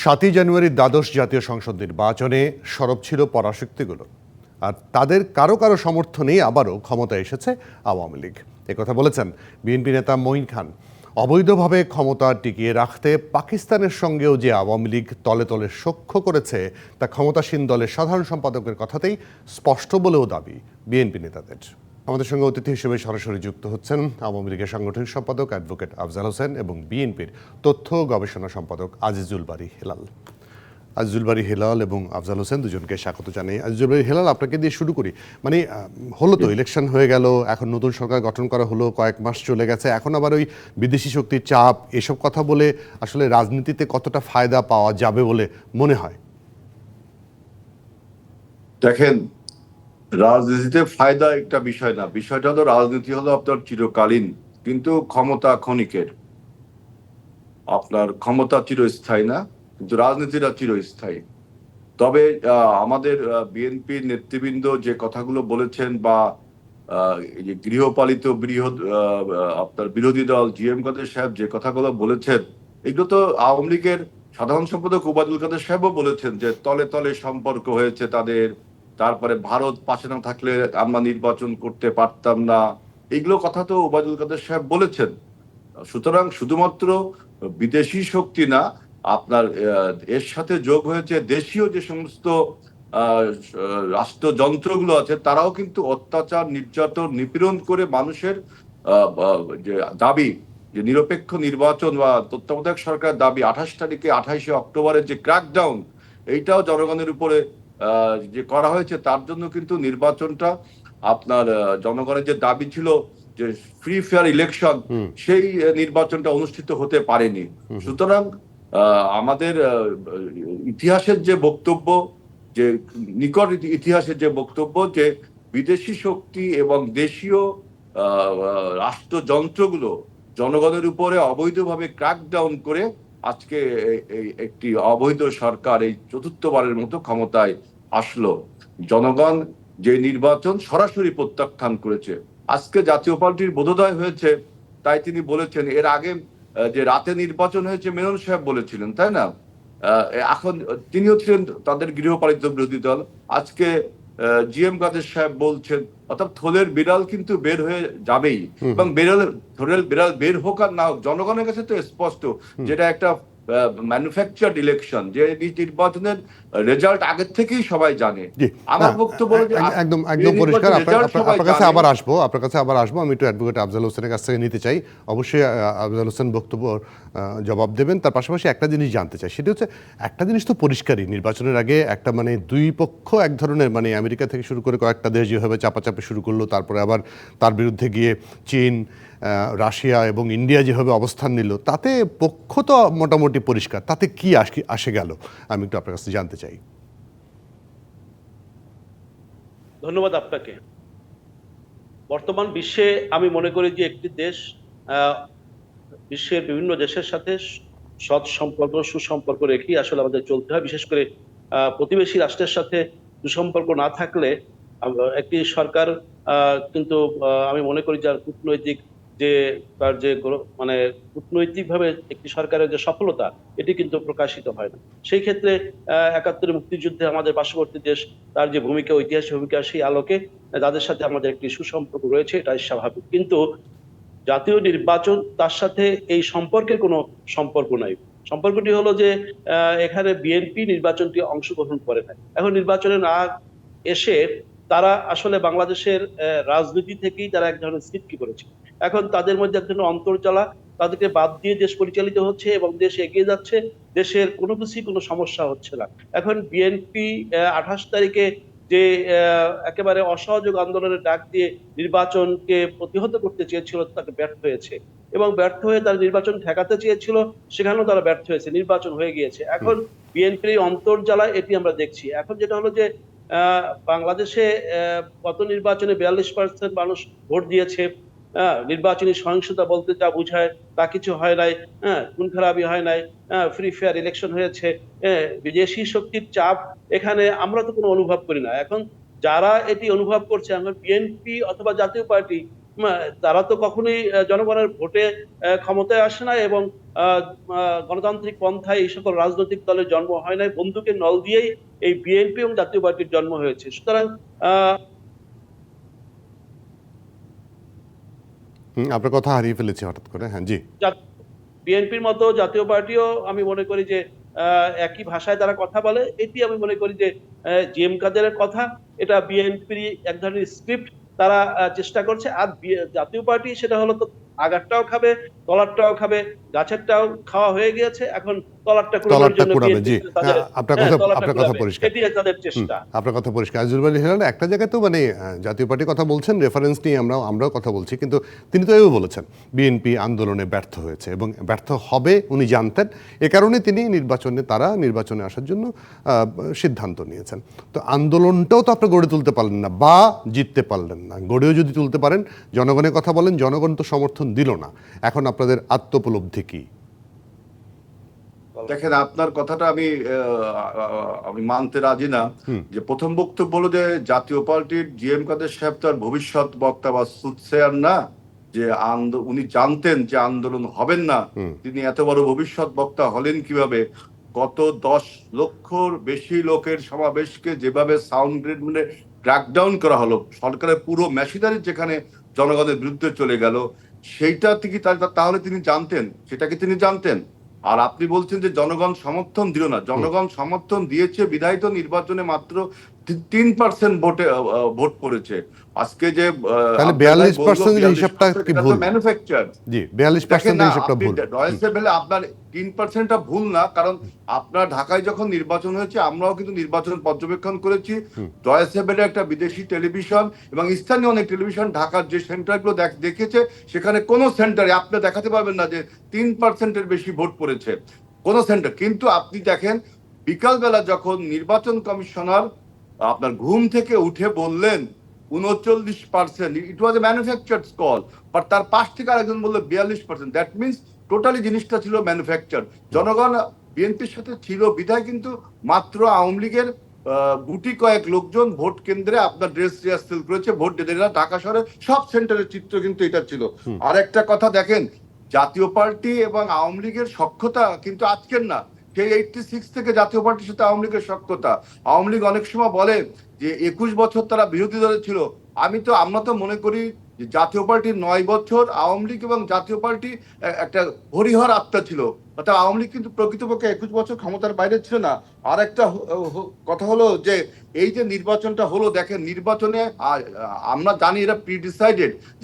সাতই জানুয়ারির দ্বাদশ জাতীয় সংসদ নির্বাচনে সরব ছিল পরাশক্তিগুলো। আর তাদের কারও কারও সমর্থনেই আবারও ক্ষমতায় এসেছে আওয়ামী লীগ। কথা বলেছেন বিএনপি নেতা মঈন খান। অবৈধভাবে ক্ষমতা টিকিয়ে রাখতে পাকিস্তানের সঙ্গেও যে আওয়ামী লীগ তলে তলে সখ্য করেছে, তা ক্ষমতাসীন দলের সাধারণ সম্পাদকের কথাতেই স্পষ্ট বলেও দাবি বিএনপি নেতাদের। আমাদের সঙ্গে অতিথি হিসেবে সরাসরি যুক্ত হচ্ছেন আওয়ামী লীগের সাংগঠনিক সম্পাদক অ্যাডভোকেট আফজাল হোসেন এবং বিএনপির তথ্য গবেষণা সম্পাদক আজিজুল বাড়ি হেলাল। আজিজুল বাড়ি হেলাল এবং আফজাল হোসেন দুজনকে স্বাগত জানাই। আজিজুল বাড়ি হেলাল আপনাকে দিয়ে শুরু করি। মানে হলো তো ইলেকশন হয়ে গেল এখন নতুন সরকার গঠন করা হলো কয়েক মাস চলে গেছে এখন আবার ওই বিদেশি শক্তির চাপ এসব কথা বলে আসলে রাজনীতিতে কতটা ফায়দা পাওয়া যাবে বলে মনে হয়? দেখেন রাজনীতিতে ফায়দা একটা বিষয় না। বিষয়টা হলো রাজনীতি হলো আপনার চিরকালীন, কিন্তু ক্ষমতা ক্ষণিকের। আপনার ক্ষমতা চিরস্থায়ী না, কিন্তু রাজনীতিটা চিরস্থায়ী। তবে আমাদের বিএনপি নেতৃবৃন্দ যে কথাগুলো বলেছেন বা গৃহপালিত বৃহৎ আপনার বিরোধী দল জিএম কাদের সাহেব যে কথাগুলো বলেছেন, এগুলো তো আওয়ামী লীগের সাধারণ সম্পাদক ওবায়দুল কাদের সাহেবও বলেছেন যে তলে তলে সম্পর্ক হয়েছে তাদের তারপরে ভারত পাশে না থাকলে আমরা নির্বাচন করতে পারতাম না। এগুলো কথা তো ওবায়দুল কাদের সাহেব বলেছেন। সুতরাং শুধুমাত্র বিদেশি শক্তি না, আপনার এর সাথে যোগ হয়েছে দেশীয় যে সমস্ত রাষ্ট্রযন্ত্রগুলো আছে, তারাও কিন্তু অত্যাচার, নির্যাতন, নিপীড়ন করে মানুষের যে দাবি, যে নিরপেক্ষ নির্বাচন বা তত্ত্বাবধায়ক সরকার দাবি, আঠাশ তারিখে আঠাইশে অক্টোবরের যে ক্র্যাকডাউন এইটাও জনগণের উপরে যে করা হয়েছে তার জন্য কিন্তু নির্বাচনটা আপনার জনগণের যে দাবি ছিল যে ফ্রি ফেয়ার ইলেকশন সেই নির্বাচনটা অনুষ্ঠিত হতে পারেনি। সুতরাং আমাদের ইতিহাসের যে বক্তব্য যে নিকট ইতিহাসের যে বক্তব্য যে বিদেশি শক্তি এবং দেশীয় রাষ্ট্রযন্ত্রগুলো জনগণের উপরে অবৈধভাবে ক্র্যাকডাউন করে আজকে একটি অবৈধ সরকার এই চতুর্থবারের মতো ক্ষমতায় আসলো। জনগণ যে নির্বাচন সরাসরি প্রত্যাখ্যান করেছে আজকে জাতীয় পার্টির বোধোদয় হয়েছে তাই তিনি বলেছেন এর আগে যে রাতে নির্বাচন হয়েছে মেনন সাহেব বলেছিলেন তাই না? এখন তিনিও ছিলেন তাদের গৃহপালিত বিরোধী দল। আজকে জিএম কাদের সাহেব বলছেন অর্থাৎ থলের বিড়াল কিন্তু বের হয়ে যাবেই। এবং বিড়াল থলের বিড়াল বের হোক আর না হোক জনগণের কাছে তো স্পষ্ট যেটা একটা ম্যানুফ্যাকচার ইলেকশন যে নির্বাচনের রেজাল্ট আগের থেকেই সবাই জানে। আমার বক্তব্য একদম একদম পরিষ্কার। আপনার কাছে আবার আসব। আপনার কাছে আবার আসব। আমি একটু অ্যাডভোকেট আফজাল হোসেনের কাছ থেকে নিতে চাই। অবশ্যই আফজাল হোসেন বক্তব্য জবাব দেবেন। তার পাশাপাশি একটা জিনিস জানতে চাই। সেটা হচ্ছে একটা জিনিস তো পরিষ্কারই। নির্বাচনের আগে একটা মানে দুই পক্ষ এক ধরনের মানে আমেরিকা থেকে শুরু করে কয়েকটা দেশ যেভাবে চাপাচাপি শুরু করল তারপরে আবার তার বিরুদ্ধে গিয়ে চীন রাশিয়া এবং ইন্ডিয়া যেভাবে অবস্থান নিল, তাতে পক্ষ তো মোটামুটি পরিষ্কার। তাতে কি আসে গেল? আমি একটু আপনার কাছে জানতে চাই। ধন্যবাদ আপনাকে। বর্তমান বিশ্বে আমি মনে করি যে একটি দেশ বিশ্বের বিভিন্ন দেশের সাথে সৎ সম্পর্ক, সুসম্পর্ক রেখেই আসলে আমাদের চলতে হয়। বিশেষ করে প্রতিবেশী রাষ্ট্রের সাথে সুসম্পর্ক না থাকলে একটি সরকার কিন্তু আমি মনে করি যার কূটনৈতিক যে তার যে মানে কূটনৈতিকভাবে একটি সরকারের যে সফলতা, এটি কিন্তু প্রকাশিত হয় না। সেই ক্ষেত্রে একাত্তরের মুক্তিযুদ্ধে আমাদের পার্শ্ববর্তী দেশ, তার যে ভূমিকা, ঐতিহাসিক ভূমিকা, সেই আলোকে তাদের সাথে আমাদের একটি সুসম্পর্ক রয়েছে, এটাই স্বাভাবিক। কিন্তু জাতীয় নির্বাচন, তার সাথে এই সম্পর্কের কোনো সম্পর্ক নাই। সম্পর্কটি হলো যে এখানে বিএনপি নির্বাচনটি অংশগ্রহণ করে না এখন নির্বাচনে না এসে তারা আসলে বাংলাদেশের রাজনীতি থেকেই তারা এক ধরনের সৃষ্টি করেছে। এখন তাদের মধ্যে এক ধরনের অন্তর্জালা তাদেরকে বাদ দিয়ে দেশ পরিচালিত হচ্ছে এবং দেশ এগিয়ে যাচ্ছে দেশের কোনো কিছুই কোনো সমস্যা হচ্ছে না। এখন বিএনপি আঠাশ তারিখে যে একেবারে অসহযোগ আন্দোলনের ডাক দিয়ে নির্বাচনকে প্রতিহত করতে চেয়েছিল তাকে ব্যর্থ হয়েছে এবং ব্যর্থ হয়ে তারা নির্বাচন ঠেকাতে চেয়েছিল সেখানেও তারা ব্যর্থ হয়েছে নির্বাচন হয়ে গিয়েছে। এখন বিএনপির অন্তর্জালা এটি আমরা দেখছি। এখন যেটা হলো যে বাংলাদেশে গত নির্বাচনে বিয়াল্লিশ পার্সেন্ট মানুষ ভোট দিয়েছে। নির্বাচনী সহিংসতা বলতে যা বুঝায় তা কিছু হয় নাই। হ্যাঁ খুন খারাপি হয় নাই। ফ্রি ফেয়ার ইলেকশন হয়েছে। হ্যাঁ, বিদেশি শক্তির চাপ এখানে আমরা তো কোনো অনুভব করি না। এখন যারা এটি অনুভব করছে আমরা বিএনপি অথবা জাতীয় পার্টি তারা তো কখনোই জনগণের ভোটে ক্ষমতায় আসে না এবং গণতান্ত্রিক পন্থায় এই সকল রাজনৈতিক দলের জন্ম হয় নাই। বন্দুকের নল দিয়েই এই বিএনপি এবং জাতীয় পার্টির জন্ম হয়েছে। সুতরাং আপনার কথা হারিয়ে ফেলেছি হঠাৎ করে। হ্যাঁ জি। বিএনপির মতো জাতীয় পার্টিও আমি মনে করি যে আহ, একই ভাষায় তারা কথা বলে। এটি আমি মনে করি যে জি এম কাদেরের কথা। এটা বিএনপির এক ধরনের স্ক্রিপ্ট তারা চেষ্টা করছে। আর জাতীয় পার্টি সেটা হলো তো আগারটাও খাবে তলারটাও খাবে গাছেরটাও খাওয়া হয়ে গিয়েছে এখন তলারটা কুড়ানোর জন্য জি। হ্যাঁ, আপনার হ্যাঁ, কথা- আপনার কথা পরিষ্কার। এটি তাদের চেষ্টা। আপনার কথা পরিষ্কার। আজিজুল হেলাল একটা জায়গায় তো মানে জাতীয় পার্টির কথা বলছেন রেফারেন্স নিয়ে আমরা আমরাও কথা বলছি কিন্তু তিনি তো এও বলেছেন বিএনপি আন্দোলনে ব্যর্থ হয়েছে এবং ব্যর্থ হবে উনি জানতেন। এ কারণে তিনি নির্বাচনে তারা নির্বাচনে আসার জন্য সিদ্ধান্ত নিয়েছেন। তো আন্দোলনটাও তো আপনি গড়ে তুলতে পারলেন না বা জিততে পারলেন না। গড়েও যদি তুলতে পারেন জনগণের কথা বলেন জনগণ তো সমর্থন দিল না। এখন আপনাদের আত্মোপলব্ধি কি? দেখেন আপনার কথাটা আমি আমি মানতে রাজি না। যে প্রথম বক্তব্য হলো যে জাতীয় পার্টির জিএম কাদের সাহেব তার ভবিষ্যৎ বক্তা বা সুৎসেয়ার না যে আন্দো- উনি জানতেন যে আন্দোলন হবেন না। তিনি এত বড় ভবিষ্যৎ বক্তা হলেন কীভাবে? গত দশ লক্ষর বেশি লোকের সমাবেশকে যেভাবে সাউন্ড গ্রেড মানে ক্র্যাকডাউন করা হলো সরকারের পুরো মেশিনারি যেখানে জনগণের বিরুদ্ধে চলে গেল সেইটা থেকে তাহলে তিনি জানতেন সেটাকে তিনি জানতেন? আর আপনি বলছেন যে জনগণ সমর্থন দিল না। জনগণ সমর্থন দিয়েছে বিধায়িত নির্বাচনে মাত্র তিন পার্সেন্ট ভোটে ভোট পড়েছে। আজকে যে তাহলে 42% হিসাবটা কি ভুল? ম্যানুফ্যাকচার জি বিয়াল্লিশ পার্সেন্ট না, ভুল। রয়্যাল সেভেলে আপনার তিন পার্সেন্টটা ভুল না কারণ আপনার ঢাকায় যখন নির্বাচন হয়েছে আমরাও কিন্তু নির্বাচন পর্যবেক্ষণ করেছি। সেভেলে একটা বিদেশি টেলিভিশন এবং স্থানীয় অনেক টেলিভিশন ঢাকার যে সেন্টারগুলো দেখ- দেখেছে সেখানে কোনো সেন্টারে আপনি দেখাতে পারবেন না যে তিন পার্সেন্টের বেশি ভোট পড়েছে। কোন সেন্টার। কিন্তু আপনি দেখেন বিকালবেলা যখন নির্বাচন কমিশনার আপনার ঘুম থেকে উঠে বললেন উনচল্লিশ percent it was a manufactured call but তার পাশ থেকে আরেকজন বলল বিয়াল্লিশ পার্সেন্ট দ্যাট মিনস টোটালি জিনিসটা ছিল ম্যানুফ্যাকচার জনগণ বিএনপির সাথে ছিল বিধায় কিন্তু মাত্র আওয়ামী লীগের গুটি কয়েক লোকজন ভোট কেন্দ্রে আপনার ড্রেস রিহার্সেল করেছে ভোট দিতে ঢাকা শহরে সব সেন্টারের চিত্র কিন্তু এটা ছিল। আর একটা কথা দেখেন জাতীয় পার্টি এবং আওয়ামী লীগের সক্ষতা কিন্তু আজকের না। সেই এইটটি সিক্স থেকে জাতীয় পার্টির সাথে আওয়ামী লীগের সক্ষতা আওয়ামী লীগ অনেক সময় বলে যে, একুশ বছর তারা বিরোধী দলে ছিল। আমি তো, আমরা তো মনে করি যে, জাতীয় পার্টির নয় বছর আওয়ামী লীগ এবং জাতীয় পার্টি একটা হরিহর আত্মা ছিল। অর্থাৎ আওয়ামী লীগ কিন্তু প্রকৃতপক্ষে একুশ বছর ক্ষমতার বাইরে ছিল না। আর একটা কথা হলো যে, এই যে নির্বাচনটা হলো, দেখেন নির্বাচনে আমরা জানি এটা প্রি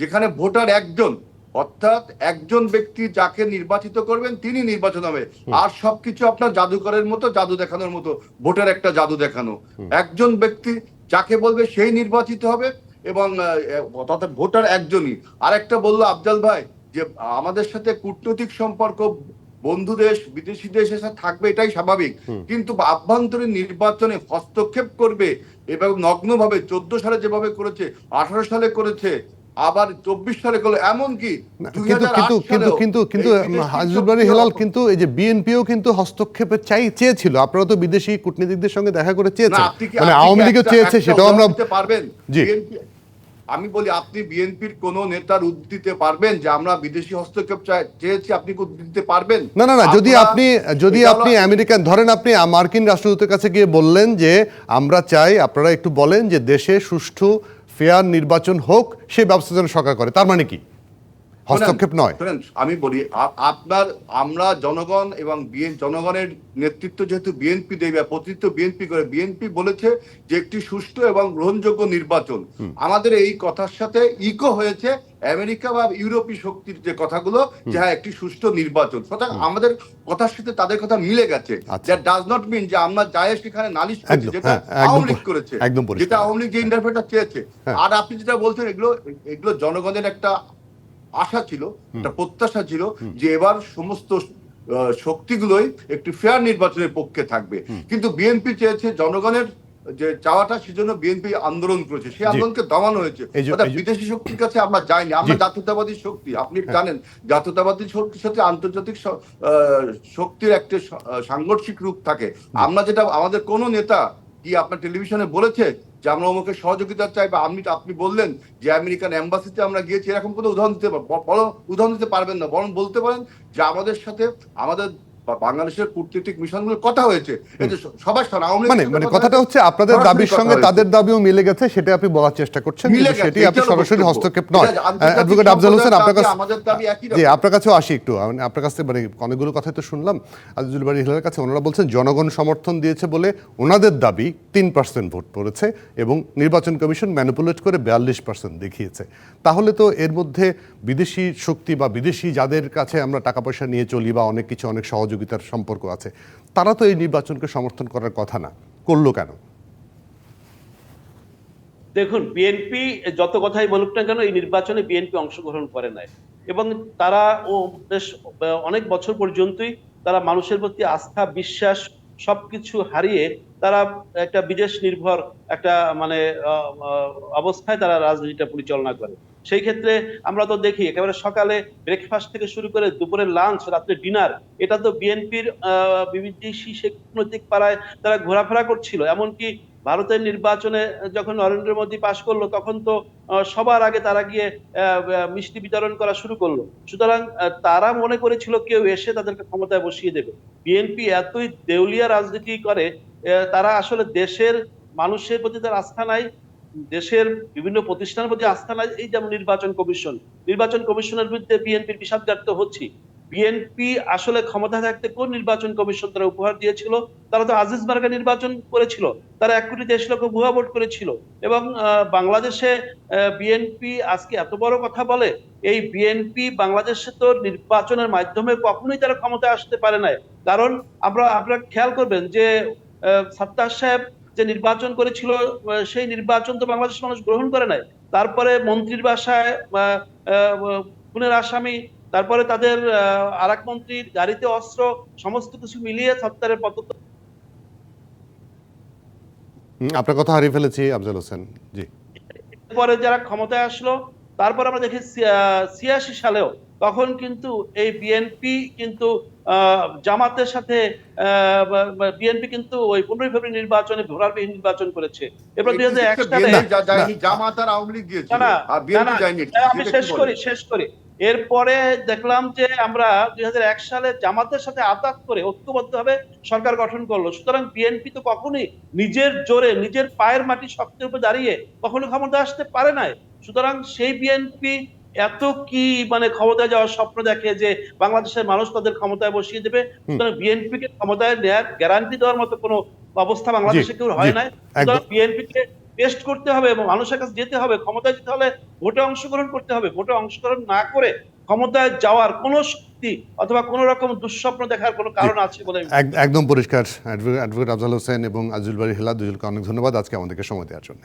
যেখানে ভোটার একজন অর্থাৎ একজন ব্যক্তি যাকে নির্বাচিত করবেন তিনি নির্বাচন হবে। আর সবকিছু আপনার জাদুকরের মতো জাদু দেখানোর মতো ভোটের একটা জাদু দেখানো। একজন ব্যক্তি যাকে বলবে সেই নির্বাচিত হবে এবং অর্থাৎ ভোটার একজনই। আর একটা বলল আফজাল ভাই যে আমাদের সাথে কূটনৈতিক সম্পর্ক বন্ধু দেশ বিদেশি দেশের সাথে থাকবে এটাই স্বাভাবিক। কিন্তু আভ্যন্তরীণ নির্বাচনে হস্তক্ষেপ করবে এবং নগ্নভাবে চোদ্দ সালে যেভাবে করেছে আঠারো সালে করেছে আবার চব্বিশ সালে করল এমনকি কিন্তু কিন্তু কিন্তু কিন্তু শক্তি হেলাল কিন্তু এই যে বিএনপিও কিন্তু হস্তক্ষেপে চাই চেয়েছিল। আপনারা তো বিদেশি কূটনীতিকদের সঙ্গে দেখা করে চেয়েছেন। মানে আওয়ামী লীগও চেয়েছে সেটাও আমরা পারবেন? জি। আমি বলি আপনি বিএনপির কোন নেতার উদ্ধৃতি দিতে পারবেন যে আমরা বিদেশি হস্তক্ষেপ চাই- চেয়েছি আপনি উদ্ধৃতি দিতে পারবেন? না না না যদি আপনি যদি আপনি আমেরিকান ধরেন আপনি মার্কিন রাষ্ট্রদূতের কাছে গিয়ে বললেন যে আমরা চাই আপনারা একটু বলেন যে দেশে সুষ্ঠু ফেয়ার নির্বাচন হোক সে ব্যবস্থা যেন সরকার করে। তার মানে কি? হস্তক্ষেপ নয়। আমি বলি আপনার আমরা জনগণ এবং জনগণের নেতৃত্ব যেহেতু বিএনপি দেবে প্রতিনিধিত্ব বিএনপি করে বিএনপি বলেছে যে একটি সুষ্ঠু এবং গ্রহণযোগ্য নির্বাচন। আমাদের এই কথার সাথে ইকো হয়েছে আমেরিকা বা ইউরোপীয় শক্তির যে কথাগুলো যে হ্যাঁ একটি সুষ্ঠু নির্বাচন। সুতরাং আমাদের কথার সাথে তাদের কথা মিলে গেছে। দ্যাট ডাজ নট মিন যে আমরা যাই সেখানে নালিশ করছি যেটা হ্যাঁ, আওয়ামী লীগ করেছে যেটা আওয়ামী লীগ যে ইন্টারফেটা চেয়েছে। হ্যাঁ। আর আপনি যেটা বলছেন এগুলো এগুলো জনগণের একটা আশা ছিল একটা প্রত্যাশা ছিল যে এবার সমস্ত শক্তিগুলোই একটি ফেয়ার নির্বাচনের পক্ষে থাকবে। কিন্তু বিএনপি চেয়েছে জনগণের যে চাওয়াটা সেজন্য বিএনপি আন্দোলন করেছে। সেই আন্দোলনকে দমানো হয়েছে। বিদেশি শক্তির কাছে আমরা যাইনি। আমরা হ্যাঁ। জাতীয়তাবাদী শক্তি। আপনি জানেন জাতীয়তাবাদী শক্তির সাথে আন্তর্জাতিক আহ, শক্তির একটা সাংঘর্ষিক রূপ থাকে। আমরা যেটা আমাদের কোন নেতা কি আপনার টেলিভিশনে বলেছে যে আমরা অমুকের সহযোগিতা চাই বা আপনি আপনি বললেন যে আমেরিকান অ্যাম্বাসিতে আমরা গিয়েছি, এরকম কোনো উদাহরণ দিতে পারব বড় উদাহরণ দিতে পারবেন না। বরং বলতে পারেন যে আমাদের সাথে আমাদের বা- বাংলাদেশের কূটনীতিক কথা হয়েছে। সবার মানে মানে কথাটা হচ্ছে আপনাদের দাবির সঙ্গে তাদের দাবিও মিলে গেছে সেটা আপনি বলার চেষ্টা করছেন সেটি আপনি সরাসরি হস্তক্ষেপ নয়। অ্যাডভোকেট আফজাল হোসেন আপনার কাছে জি আপনার কাছেও আসি একটু মানে আপনার কাছে মানে অনেকগুলো কথাই তো শুনলাম। আজিজুল বাড়ি হিলালের কাছে ওনারা বলছেন জনগণ সমর্থন দিয়েছে বলে ওনাদের দাবি তিন পার্সেন্ট ভোট পড়েছে এবং নির্বাচন কমিশন ম্যানিপুলেট করে বিয়াল্লিশ পার্সেন্ট দেখিয়েছে। তাহলে তো এর মধ্যে বিদেশি শক্তি বা বিদেশি যাদের কাছে আমরা টাকা পয়সা নিয়ে চলি বা অনেক কিছু অনেক সহযোগিতার সম্পর্ক আছে। তারা তো এই নির্বাচনকে সমর্থন করার কথা না। করল কেন? দেখুন বিএনপি যত কথাই বলুক না কেন, এই নির্বাচনে বিএনপি অংশগ্রহণ করে নাই। এবং তারা ও বেশ অনেক বছর পর্যন্তই তারা মানুষের প্রতি আস্থা, বিশ্বাস সবকিছু হারিয়ে তারা একটা বিদেশ নির্ভর একটা মানে অবস্থায় তারা রাজনীতিটা পরিচালনা করে। সেই ক্ষেত্রে আমরা তো দেখি, একেবারে সকালে ব্রেকফাস্ট থেকে শুরু করে দুপুরে লাঞ্চ রাত্রে ডিনার এটা তো বিএনপির বিদেশি সে কূটনৈতিক পাড়ায় তারা ঘোরাফেরা করছিল। এমনকি ভারতের নির্বাচনে যখন নরেন্দ্র মোদী পাশ করল, তখন তো সবার আগে তারা গিয়ে মিষ্টি বিতরণ করা শুরু করল। সুতরাং তারা মনে করেছিল কেউ এসে তাদেরকে ক্ষমতায় বসিয়ে দেবে। বিএনপি এতই দেউলিয়া রাজনীতি করে তারা আসলে দেশের মানুষের প্রতি তার আস্থা নাই দেশের বিভিন্ন প্রতিষ্ঠানের প্রতি আস্থা নাই, এই যেমন নির্বাচন কমিশন। নির্বাচন কমিশনের বিরুদ্ধে বিএনপির বিষাদগার তো হচ্ছে বিএনপি আসলে ক্ষমতা থাকতে কোন নির্বাচন কমিশন তারা উপহার দিয়েছিল? তারা তো আজিজ মার্কা নির্বাচন করেছিল। তারা এক কোটি দেশ লক্ষ ভুয়া ভোট করেছিল। এবং বাংলাদেশে বিএনপি আজকে এত বড় কথা বলে, এই বিএনপি বাংলাদেশে তো নির্বাচনের মাধ্যমে কখনোই তারা ক্ষমতায় আসতে পারে নাই। কারণ, আমরা, আপনারা খেয়াল করবেন যে সাত্তার সাহেব যে নির্বাচন করেছিল সেই নির্বাচন তো বাংলাদেশের মানুষ গ্রহণ করে নাই। তারপরে মন্ত্রীর বাসায় খুনের আসামি তারপরে তাদের আর এক মন্ত্রীর গাড়িতে অস্ত্র সমস্ত কিছু মিলিয়ে সত্তারের হুম, আপনার কথা হারিয়ে ফেলেছি আফজাল হোসেন। জি। পরে যারা ক্ষমতায় আসলো তারপর আমরা দেখি ছিয়াশি সালেও তখন কিন্তু এই বিএনপি কিন্তু জামাতের সাথে বিএনপি কিন্তু ওই পনেরোই ফেব্রুয়ারি নির্বাচনে ভোটারবিহীন নির্বাচন করেছে। এবার দুই হাজার এক সালে আমি শেষ করি শেষ করি। এরপরে দেখলাম যে আমরা দুই হাজার এক সালে জামাতের সাথে আতাত করে ঐক্যবদ্ধভাবে সরকার গঠন করল। সুতরাং বিএনপি তো কখনোই নিজের জোরে নিজের পায়ের মাটি শক্তের উপর দাঁড়িয়ে কখনো ক্ষমতা আসতে পারে নাই। সুতরাং সেই বিএনপি এত কি মানে ক্ষমতায় যাওয়ার স্বপ্ন দেখে যে বাংলাদেশের মানুষ তাদের ক্ষমতায় বসিয়ে দেবে? সুতরাং বিএনপি কে ক্ষমতায় নেয়ার গ্যারান্টি দেওয়ার মতো কোনো অবস্থা বাংলাদেশে কেউ হয় নাই। সুতরাং বিএনপি কে টেস্ট করতে হবে এবং মানুষের কাছে যেতে হবে। ক্ষমতায় যেতে হলে ভোটে অংশগ্রহণ করতে হবে। ভোটে অংশগ্রহণ না করে ক্ষমতায় যাওয়ার কোন শক্তি অথবা কোন রকম দুঃস্বপ্ন দেখার কোনো কারণ আছে বলে একদম পরিষ্কার। অ্যাডভোকেট আফজাল হোসেন এবং আজিজুল বাড়ি হেলা দুজনকে অনেক ধন্যবাদ। আজকে আমাদেরকে সময় দেওয়ার জন্য।